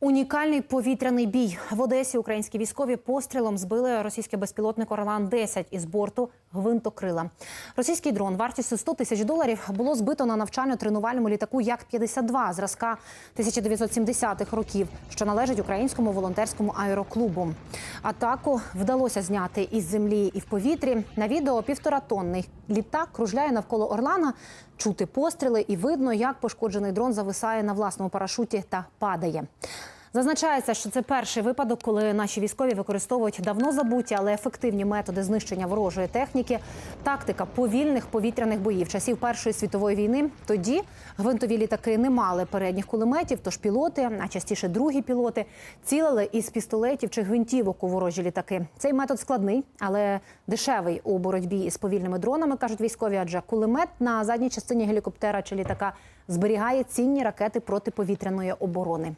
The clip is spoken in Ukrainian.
Унікальний повітряний бій в Одесі. Українські військові пострілом збили російський безпілотник Орлан 10 із борту гвинтокрила. Російський дрон вартістю 100 тисяч доларів було збито на навчально-тренувальному літаку Як-52 зразка 1970-х років, що належить українському волонтерському аероклубу. Атаку вдалося зняти із землі і в повітрі. На відео півторатонний літак кружляє навколо Орлана. Чути постріли і видно, як пошкоджений дрон зависає на власному парашуті та падає. Зазначається, що це перший випадок, коли наші військові використовують давно забуті, але ефективні методи знищення ворожої техніки. Тактика повільних повітряних боїв часів Першої світової війни. Тоді гвинтові літаки не мали передніх кулеметів, тож пілоти, а частіше другі пілоти, цілили із пістолетів чи гвинтівок у ворожі літаки. Цей метод складний, але дешевий у боротьбі із повільними дронами, кажуть військові, адже кулемет на задній частині гелікоптера чи літака зберігає цінні ракети протиповітряної оборони.